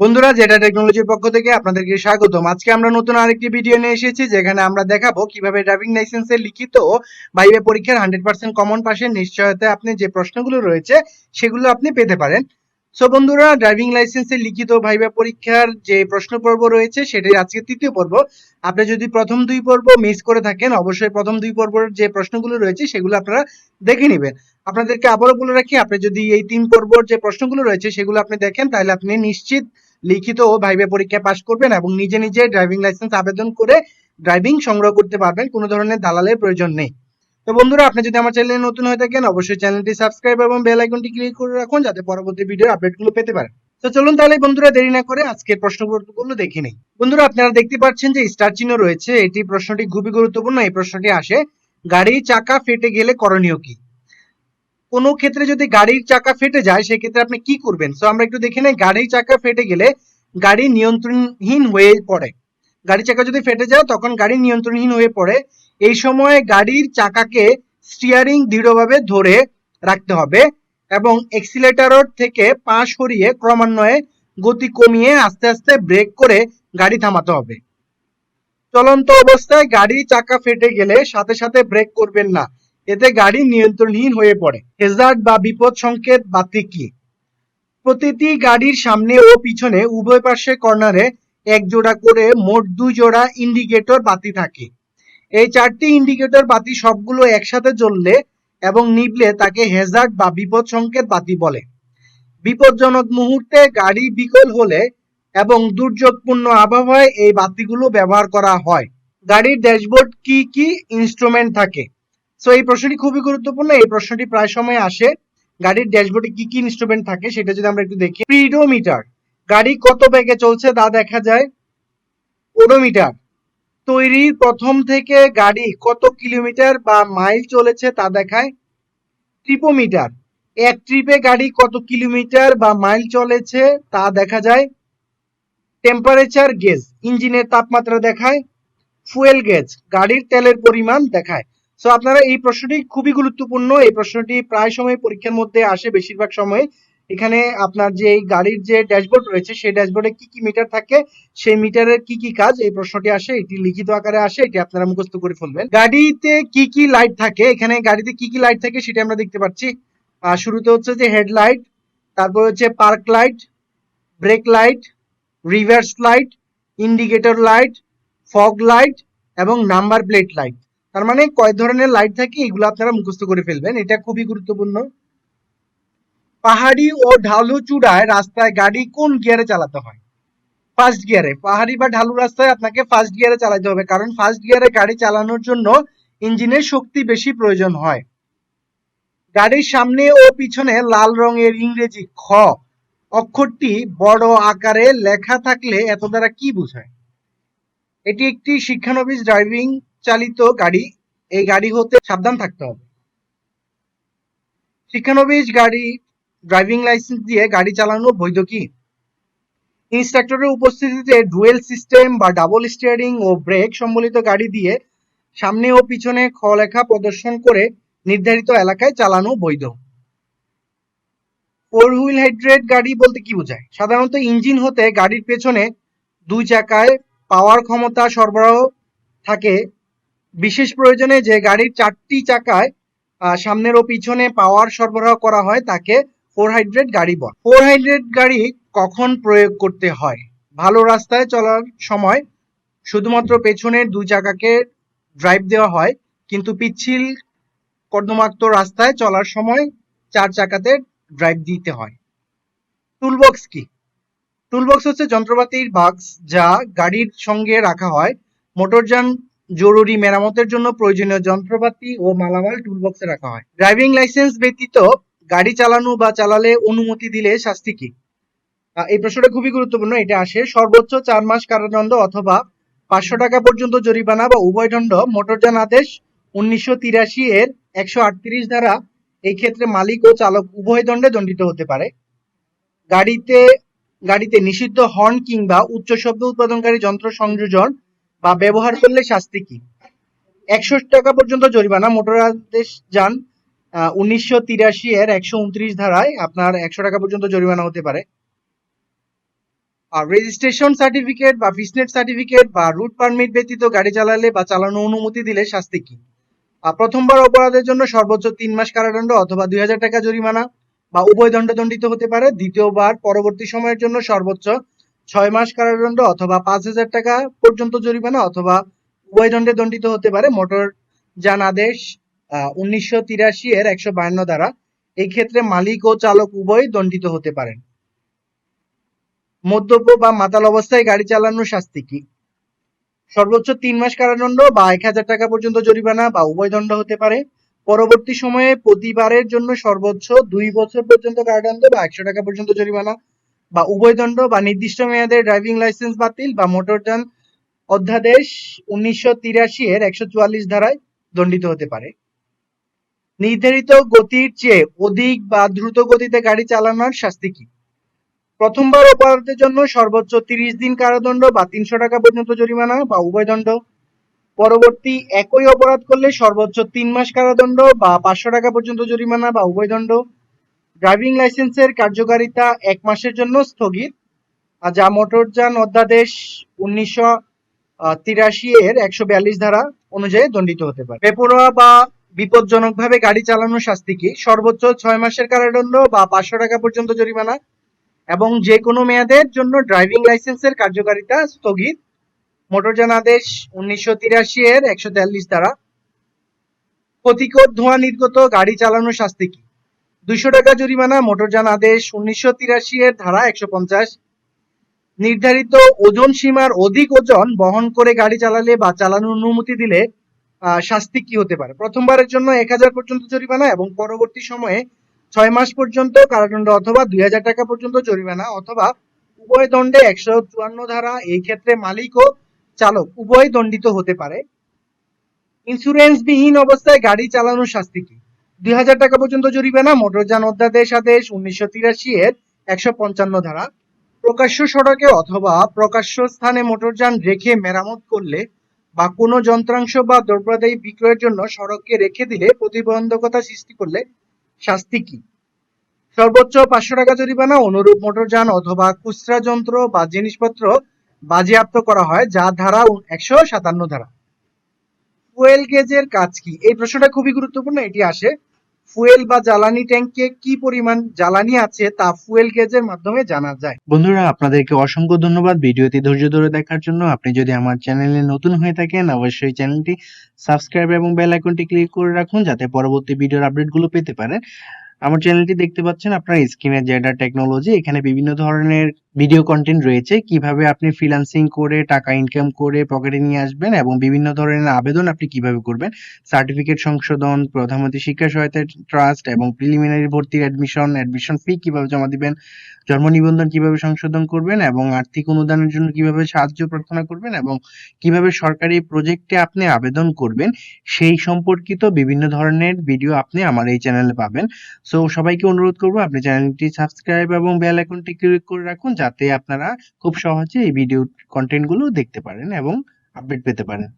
বন্ধুরা যেটা টেকনোলজির পক্ষ থেকে আপনাদেরকে স্বাগতম। আজকে আমরা নতুন আরেকটি ভিডিও নিয়ে এসেছি, যেখানে আমরা দেখাবো কীভাবে ড্রাইভিং লাইসেন্সের লিখিত বাইরে পরীক্ষার হান্ড্রেড পার্সেন্ট কমন পাশের নিশ্চয়তায় আপনি যে প্রশ্নগুলো রয়েছে, সেগুলো আপনি পেতে পারেন। সো বন্ধুরা ড্রাইভিং লাইসেন্সের লিখিত ভাইবা পরীক্ষার যে প্রশ্ন পর্ব রয়েছে, সেটাই আজকে তৃতীয় পর্ব। আপনি যদি প্রথম দুই পর্ব মিস করে থাকেন, অবশ্যই প্রথম দুই পর্বের যে প্রশ্নগুলো রয়েছে, সেগুলো আপনারা দেখে নেবেন। আপনাদেরকে আবারও বলে রাখি, আপনি যদি এই তিন পর্বর যে প্রশ্নগুলো রয়েছে, সেগুলো আপনি দেখেন, তাহলে আপনি নিশ্চিত লিখিত ও ভাইবা পরীক্ষা পাশ করবেন এবং নিজে নিজে ড্রাইভিং লাইসেন্স আবেদন করে ড্রাইভিং সংগ্রহ করতে পারবেন। কোনো ধরনের দালালের প্রয়োজন নেই। তো বন্ধুরা, আপনি যদি আমার চ্যানেলে নতুন হয়ে থাকেন, অবশ্যই চ্যানেলটি সাবস্ক্রাইব এবং বেল আইকনটি ক্লিক করে রাখুন যাতে পরবর্তী ভিডিওর আপডেটগুলো পেতে পারেন। তো চলুন তাহলে বন্ধুরা, দেরি না করে আজকের প্রশ্নগুলো দেখে নেই। বন্ধুরা, আপনারা দেখতে পাচ্ছেন যে স্টার চিহ্ন রয়েছে। এটি প্রশ্নটি খুবই গুরুত্বপূর্ণ। এই প্রশ্নটি আসে গাড়ির চাকা ফেটে গেলে করণীয় কি? কোনো ক্ষেত্রে যদি গাড়ির চাকা ফেটে যায়, সেক্ষেত্রে আপনি কি করবেন? সো আমরা একটু দেখে নেই, গাড়ির চাকা ফেটে গেলে গাড়ি নিয়ন্ত্রণহীন হয়ে পড়ে। গাড়ির চাকা যদি ফেটে যায়, তখন গাড়ি নিয়ন্ত্রণহীন হয়ে পড়ে। এই সময় গাড়ির চাকাকে স্টিয়ারিং দৃঢ়ভাবে ধরে রাখতে হবে এবং এক্সিলেটর থেকে পা সরিয়ে ক্রমান্বয়ে গতি কমিয়ে আস্তে আস্তে ব্রেক করে গাড়ি থামাতে হবে। চলন্ত অবস্থায় গাড়ি চাকা ফেটে গেলে সাথে সাথে ব্রেক করবেন না। এতে গাড়ি নিয়ন্ত্রণহীন হয়ে পড়ে। হেজার্ড বা বিপদ সংকেত বাতি কি প্রতিটি গাড়ির সামনে ও পিছনে উভয় পাশে কর্নারে এক জোড়া করে মোট দুই জোড়া ইন্ডিকেটর বাতি থাকে। এই চারটি ইন্ডিকেটর বাতি সবগুলো একসাথে জ্বললে এবং নিভলে তাকে হেজার্ড বা বিপদ সংকেত বাতি বলে। বিপজ্জনক মুহূর্তে গাড়ি বিকল হলে এবং দুর্যোগপূর্ণ আবহাওয়ায় এই বাতিগুলো ব্যবহার করা হয়। গাড়ির ড্যাশবোর্ড কি কি ইনস্ট্রুমেন্ট থাকে? সো এই প্রশ্নটি খুবই গুরুত্বপূর্ণ। এই প্রশ্নটি প্রায় সময় আসে। গাড়ির ড্যাশবোর্ডে কি কি ইনস্ট্রুমেন্ট থাকে সেটা যদি আমরা একটু দেখি। স্পিডোমিটার। গাড়ি কত বেগে চলছে তা দেখা যায়। ওডোমিটার। তৈরির প্রথম থেকে গাড়ি কত কিলোমিটার বা মাইল চলেছে তা দেখায়। ট্রিপোমিটার। এক ট্রিপে গাড়ি কত কিলোমিটার বা মাইল চলেছে তা দেখা যায়। Temperature gauge. ইঞ্জিনের তাপমাত্রা দেখায়। Fuel gauge. গাড়ির তেলের পরিমাণ দেখায়। সো আপনারা এই প্রশ্নটি খুবই গুরুত্বপূর্ণ। এই প্রশ্নটি প্রায় সময় পরীক্ষার মধ্যে আসে বেশিরভাগ সময়। এখানে আপনার যে এই গাড়ির যে ড্যাশবোর্ড রয়েছে, সেই ড্যাশবোর্ডে কি কি মিটার থাকে, সেই মিটারের কি কি কাজ, এই প্রশ্নটি আসে। এটি লিখিত আকারে আসে, এটি আপনারা মুখস্থ করে ফেলবেন। গাড়িতে কি কি লাইট থাকে? এখানে গাড়িতে কি কি লাইট থাকে সেটা আমরা দেখতে পাচ্ছি। শুরুতে হচ্ছে যে হেডলাইট তারপর হচ্ছে park light, brake light, reverse light, indicator light, fog light এবং নাম্বার প্লেট লাইট। তার মানে কয় ধরনের লাইট থাকে এগুলো আপনারা মুখস্থ করে ফেলবেন, এটা খুবই গুরুত্বপূর্ণ। পাহাড়ি ও ঢালু চূড়ায় রাস্তায় গাড়ি কোন গিয়ারে চালাতে হয়? ফার্স্ট গিয়ারে। পাহাড়ি বা ঢালু রাস্তায় আপনাকে ফার্স্ট গিয়ারে চালাতে হবে, কারণ ফার্স্ট গিয়ারে গাড়ি চালানোর জন্য ইঞ্জিনের শক্তি বেশি প্রয়োজন হয়। গাড়ির সামনে ও পিছনে লাল রঙের ইংরেজি খ, অক্ষরটি বড় আকারে লেখা থাকলে এত দ্বারা কি বোঝায়? এটি একটি শিক্ষানবিশ ড্রাইভিং চালিত গাড়ি, এই গাড়ি হতে সাবধান থাকতে হবে। শিক্ষানবিশ গাড়ি ড্রাইভিং লাইসেন্স দিয়ে গাড়ি চালানো বৈধ কি ইনস্ট্রাক্টরের উপস্থিতিতে ডুয়েল সিস্টেম বা ডাবল স্টিয়ারিং ও ব্রেক সম্বলিত গাড়ি দিয়ে সামনে ও পিছনে খ লেখা প্রদর্শন করে নির্ধারিত এলাকায় চালানো বৈধ। ফোর হুইল হাইড্রেট গাড়ি বলতে কি বোঝায়? সাধারণত ইঞ্জিন হতে গাড়ির পেছনে দুই চাকায় পাওয়ার ক্ষমতা সরবরাহ থাকে বিশেষ প্রয়োজনে যে গাড়ির চারটি চাকায় সামনের ও পিছনে পাওয়ার সরবরাহ করা হয়, তাকে ফোর হাইড্রেট গাড়ি বলে। ফোর হাইড্রেট গাড়ি কখন প্রয়োগ করতে হয়? ভালো রাস্তায় চলার সময় শুধুমাত্র পেছনের দুই চাকাকে ড্রাইভ দেওয়া হয়, কিন্তু পিচ্ছিল, কর্দমাক্ত রাস্তায় চলার সময় চার চাকাতে ড্রাইভ দিতে হয়। টুলবক্স কি? টুলবক্স হচ্ছে যন্ত্রপাতির বাক্স যা গাড়ির সঙ্গে রাখা হয়। মোটরযান জরুরি মেরামতের জন্য প্রয়োজনীয় যন্ত্রপাতি ও মালামাল টুলবক্সে রাখা হয়। ড্রাইভিং লাইসেন্স ব্যতীত গাড়ি চালানো বা চালালে অনুমতি দিলে শাস্তি কি? এই প্রশ্নটা খুবই গুরুত্বপূর্ণ, এটা আসে। সর্বোচ্চ চার মাস কারাদণ্ড অথবা পাঁচশো টাকা পর্যন্ত জরিমানা বা উভয় দণ্ড মোটরযান আদেশ উনিশশো তিরাশি এর একশো আটত্রিশ দ্বারা এই ক্ষেত্রে মালিক ও চালক উভয় দণ্ডে দণ্ডিত হতে পারে। গাড়িতে গাড়িতে নিষিদ্ধ হর্ন কিংবা উচ্চ শব্দ উৎপাদনকারী যন্ত্র সংযোজন বা ব্যবহার করলে শাস্তি কি? একশো টাকা পর্যন্ত জরিমানা মোটর আদেশ যান উনিশশো তিরাশি এর একশো উনত্রিশ ধারায় আপনার একশো টাকা পর্যন্ত জরিমানা হতে পারে। আর রেজিস্ট্রেশন সার্টিফিকেট বা ফিটনেস সার্টিফিকেট বা রুট পারমিট ব্যতীত গাড়ি চালালে বা চালানো অনুমতি দিলে শাস্তি কি? প্রথমবার অপরাধের জন্য সর্বোচ্চ তিন মাস কারাদণ্ড অথবা দুই হাজার টাকা জরিমানা বা উভয় দণ্ড দণ্ডিত হতে পারে। দ্বিতীয়বার পরবর্তী সময়ের জন্য সর্বোচ্চ ছয় মাস কারাদণ্ড অথবা পাঁচ হাজার টাকা পর্যন্ত জরিমানা অথবা উভয় দণ্ডে দণ্ডিত হতে পারে। মোটর যান আদেশ উনিশশো তিরাশি এর একশো বায়ান্ন দ্বারা। এই ক্ষেত্রে মালিক ও চালক উভয় দণ্ডিত হতে পারেন। মদ্যপ বা মাতাল অবস্থায় গাড়ি চালানোর শাস্তি কি? সর্বোচ্চ তিন মাস কারাদণ্ড বা এক হাজার টাকা পর্যন্ত জরিমানা বা উভয় দণ্ড হতে পারে। পরবর্তী সময়ে প্রতিবারের জন্য সর্বোচ্চ দুই বছর পর্যন্ত কারাদণ্ড বা একশো টাকা পর্যন্ত জরিমানা বা উভয় দণ্ড বা নির্দিষ্ট মেয়াদের ড্রাইভিং লাইসেন্স বাতিল বা মোটরযান অধ্যাদেশ উনিশশো তিরাশি এর একশো চুয়াল্লিশ ধারায় দণ্ডিত হতে পারে। নির্ধারিত গতির চেয়ে অধিক বা দ্রুত গতিতে গাড়ি চালানোর শাস্তি কি? প্রথমবার অপরাধের জন্য সর্বোচ্চ তিরিশ দিন কারাদণ্ড বা তিনশো টাকা পর্যন্ত জরিমানা বা উভয় দণ্ড। পরবর্তী একই অপরাধ করলে সর্বোচ্চ তিন মাস কারাদণ্ড বা পাঁচশো টাকা পর্যন্ত জরিমানা বা উভয় দণ্ড। ড্রাইভিং লাইসেন্সের কার্যকারিতা এক মাসের জন্য স্থগিত যা মোটরযান অধ্যাদেশ উনিশশো তিরাশি এর একশো বিয়াল্লিশ ধারা অনুযায়ী দণ্ডিত হতে পারে। বেপরোয়া বা বিপজ্জনকভাবে গাড়ি চালানোর শাস্তি কি? সর্বোচ্চ ছয় মাসের কারাদণ্ড বা পাঁচশো টাকা পর্যন্ত জরিমানা এবং যে কোনো মেয়াদের জন্য ড্রাইভিং লাইসেন্সের কার্যকারিতা স্থগিত, মোটরযান আদেশ উনিশশো তিরাশি এর একশো তেয়াল্লিশ দ্বারা ক্ষতিকর ধোঁয়া নির্গত গাড়ি চালানোর শাস্তি কি? দুইশো টাকা জরিমানা মোটরযান আদেশ উনিশশো তিরাশি এর ধারা একশো পঞ্চাশ। নির্ধারিত ওজন সীমার অধিক ওজন বহন করে গাড়ি চালালে বা চালানোর অনুমতি দিলে শাস্তি কি হতে পারে? প্রথমবারের জন্য এক হাজার পর্যন্ত জরিমানা এবং পরবর্তী সময়ে ছয় মাস পর্যন্ত কারাদণ্ড অথবা দুই হাজার টাকা পর্যন্ত জরিমানা অথবা উভয় দণ্ডে একশো চুয়ান্ন ধারা এই ক্ষেত্রে মালিক ও চালক উভয় দণ্ডিত হতে পারে। ইন্স্যুরেন্স বিহীন অবস্থায় গাড়ি চালানোর শাস্তি কি? দুই হাজার টাকা পর্যন্ত জরিমানা মোটরযান অধ্যাদেশ আদেশ উনিশশো তিরাশি এর একশো পঞ্চান্ন ধারা। প্রকাশ্য সড়কে অথবা প্রকাশ্য স্থানে মোটরযান রেখে মেরামত করলে বা কোনো যন্ত্রাংশ বা দ্রব্যাদি বিক্রয়ের জন্য সড়ককে রেখে দিলে প্রতিবন্ধকতা সৃষ্টি করলে শাস্তি কি? সর্বোচ্চ পাঁচশো টাকা জরিমানা অনুরূপ মোটরযান অথবা খুচরা যন্ত্র বা জিনিসপত্র বাজেয়াপ্ত করা হয়, যা ধারা একশো সাতান্ন ধারা। ফুয়েল গেজের কাজ কি? এই প্রশ্নটা খুবই গুরুত্বপূর্ণ, এটি আসে ফুয়েল বা জ্বালানি ট্যাঙ্কে কি পরিমাণ জ্বালানি আছে তা ফুয়েল গেজের মাধ্যমে জানা যায়। বন্ধুরা, আপনাদেরকে অসংখ্য ধন্যবাদ। ভিডিওটি ধৈর্য ধরে দেখার জন্য আপনি যদি আমার চ্যানেলে নতুন হয়ে থাকেন, অবশ্যই চ্যানেলটি সাবস্ক্রাইব এবং বেল আইকনটি ক্লিক করে রাখুন যাতে পরবর্তী ভিডিওর আপডেটগুলো পেতে পারেন। আমার চ্যানেলটি দেখতে পাচ্ছেন, আপনার স্ক্রিনে জেডা টেকনোলজি এখানে বিভিন্ন ধরনের ভিডিও কন্টেন্ট রয়েছে। কীভাবে আপনি ফ্রিল্যান্সিং করে টাকা ইনকাম করে পকেটে নিয়ে আসবেন এবং বিভিন্ন ধরনের আবেদন আপনি কীভাবে করবেন? সার্টিফিকেট সংশোধন, প্রধানমন্ত্রী শিক্ষা সহায়তা ট্রাস্ট এবং প্রিলিমিনারি ভর্তির অ্যাডমিশন অ্যাডমিশন ফি কীভাবে জমা দিবেন? জন্ম নিবন্ধন কীভাবে সংশোধন করবেন এবং আর্থিক অনুদানের জন্য কীভাবে সাহায্য প্রার্থনা করবেন এবং কীভাবে সরকারি প্রজেক্টে আপনি আবেদন করবেন, সেই সম্পর্কিত বিভিন্ন ধরনের ভিডিও আপনি আমার এই চ্যানেলে পাবেন। সো সবাইকে অনুরোধ করব আপনি চ্যানেলটি সাবস্ক্রাইব এবং বেল আইকনটি ক্লিক করে রাখুন যাতে আপনারা খুব সহজে এই ভিডিও কন্টেন্টগুলো দেখতে পারেন এবং আপডেট পেতে পারেন।